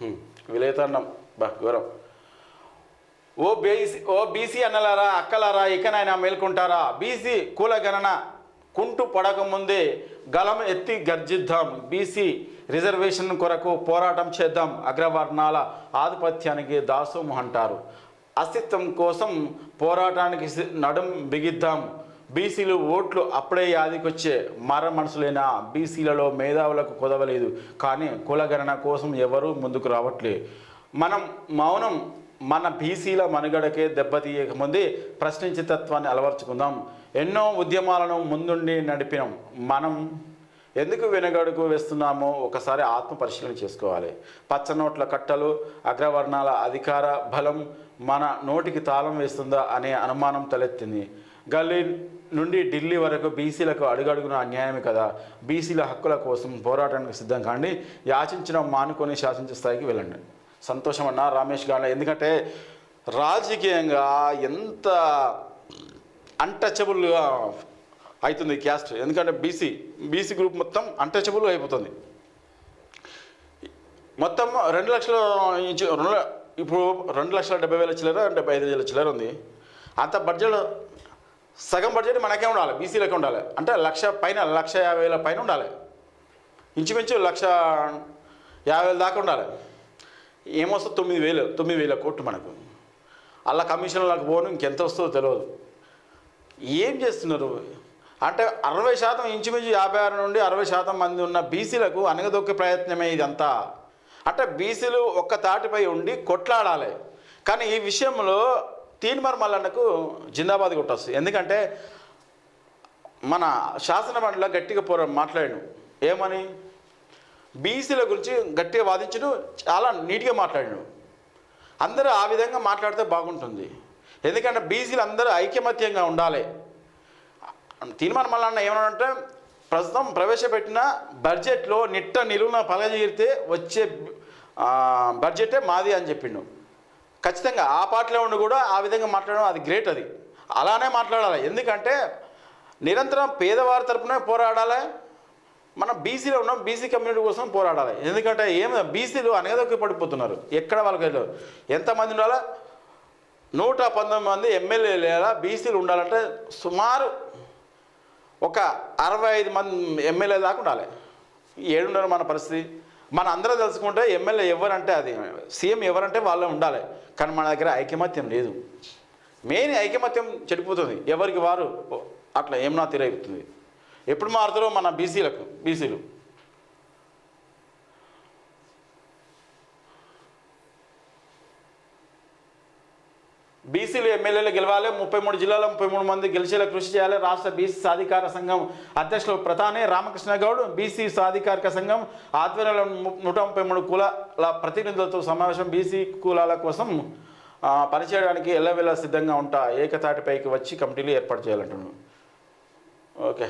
హ్మ్. విలేతన్నం. బా ఘోరం ఓ బీసీ ఓ బీసీ అన్నలారా అక్కలారా ఇకనైనా మేల్కొంటారా? బీసీ కూల గణన కుంటు పడకముందే గలం ఎత్తి గర్జిద్దాం. బీసీ రిజర్వేషన్ కొరకు పోరాటం చేద్దాం. అగ్రవర్ణాల ఆధిపత్యానికి దాసోము అంటారు. అస్తిత్వం కోసం పోరాటానికి నడుం బిగిద్దాం. బీసీలు ఓట్లు అప్పుడే యాదికొచ్చే మర మనసులైన బీసీలలో మేధావులకు కుదవలేదు. కానీ కులగణన కోసం ఎవరూ ముందుకు రావట్లే. మనం మౌనం మన బీసీల మనుగడకే దెబ్బతీయకముందే ప్రశ్నించే తత్వాన్ని అలవర్చుకుందాం. ఎన్నో ఉద్యమాలను ముందుండి నడిపినాం మనం. ఎందుకు వెనుగడుగు వేస్తున్నామో ఒకసారి ఆత్మ పరిశీలన చేసుకోవాలి. పచ్చ నోట్ల కట్టలు అగ్రవర్ణాల అధికార బలం మన నోటికి తాళం వేస్తుందా అనే అనుమానం తలెత్తింది. గల్లీ నుండి ఢిల్లీ వరకు బీసీలకు అడుగడుగున అన్యాయమే కదా. బీసీల హక్కుల కోసం పోరాటానికి సిద్ధం కాండి. యాచించడం మానుకొని శాసించే స్థాయికి వెళ్ళండి. సంతోషం అన్న రమేష్ గారు ఎందుకంటే రాజకీయంగా ఎంత అన్టచబుల్గా అవుతుంది క్యాస్ట్. ఎందుకంటే బీసీ బీసీ గ్రూప్ మొత్తం అన్టచబుల్ అయిపోతుంది. మొత్తం రెండు లక్షల రెండు ఇప్పుడు రెండు లక్షల డెబ్బై వేల చిల్లర డెబ్బై ఐదు వేల చిల్లర ఉంది. అంత బడ్జెట్ సగం బడ్జెట్ మనకే ఉండాలి బీసీలకే ఉండాలి. అంటే లక్ష పైన లక్ష యాభై వేల పైన ఉండాలి. ఇంచుమించు లక్ష యాభై వేల దాకా ఉండాలి. ఏమొస్తుంది తొమ్మిది వేలు తొమ్మిది వేల కోట్లు మనకు. అలా కమిషన్లకు పోను ఇంకెంత వస్తుందో తెలియదు ఏం చేస్తున్నారు? అంటే అరవై శాతం ఇంచుమించు యాభై ఆరు నుండి అరవై శాతం మంది ఉన్న బీసీలకు అనగదొక్కే ప్రయత్నమే ఇదంతా. అంటే బీసీలు ఒక్క తాటిపై ఉండి కొట్లాడాలి. కానీ ఈ విషయంలో తీన్మర్ మల్లన్నకు జిందాబాద్ కొట్టొస్తుంది. ఎందుకంటే మన శాసన మండలిలో గట్టిగా పోరా మాట్లాడాడు ఏమని? బీసీల గురించి గట్టిగా వాదించడు చాలా నీట్గా మాట్లాడాడు అందరూ ఆ విధంగా మాట్లాడితే బాగుంటుంది. ఎందుకంటే బీసీలు అందరూ ఐకమత్యంగా ఉండాలి. తీర్మానం మళ్ళీ ఏమన్నాడంటే ప్రస్తుతం ప్రవేశపెట్టిన బడ్జెట్లో నిట్ట నిలువున పలగజీరితే వచ్చే బడ్జెటే మాది అని చెప్పిండు. ఖచ్చితంగా ఆ పార్టీలో ఉండి కూడా ఆ విధంగా మాట్లాడడం అది గ్రేట్ అది. అలానే మాట్లాడాలి. ఎందుకంటే నిరంతరం పేదవారి తరపునే పోరాడాలి. మనం బీసీలో ఉన్నాం బీసీ కమ్యూనిటీ కోసం పోరాడాలి. ఎందుకంటే ఏం బీసీలు అనగదొక్కి పడిపోతున్నారు. ఎక్కడ వాళ్ళకి ఎంతమంది ఉండాలా? నూట పంతొమ్మిది మంది ఎమ్మెల్యేల బీసీలు ఉండాలంటే సుమారు ఒక అరవై ఐదు మంది ఎమ్మెల్యే దాకా ఉండాలి. ఏడున్నారు మన పరిస్థితి. మన అందరం తెలుసుకుంటే ఎమ్మెల్యే ఎవరంటే అది సీఎం ఎవరంటే వాళ్ళే ఉండాలి. కానీ మన దగ్గర ఐకమత్యం లేదు. మెయిన్ ఐకమత్యం చెడిపోతుంది. ఎవరికి వారు? అట్లా ఏమన్నా తిరగుతుంది ఎప్పుడు మారుతారో మన బీసీలకు బీసీలు. బీసీలు ఎమ్మెల్యేలు గెలవాలి ముప్పై మూడు జిల్లాలో ముప్పై మూడు మంది గెలిచేలా కృషి చేయాలి. రాష్ట్ర బీసీ సాధికార సంఘం అధ్యక్షులు ప్రధాని రామకృష్ణ గౌడ్ బీసీ సాధికారిక సంఘం ఆధ్వర్యంలో నూట ముప్పై మూడు కులాల ప్రతినిధులతో సమావేశం. బీసీ కులాల కోసం పనిచేయడానికి ఎల్లవేళ సిద్ధంగా ఉంటా. ఏకతాటిపైకి వచ్చి కమిటీలు ఏర్పాటు చేయాలంటున్నాను ఓకే.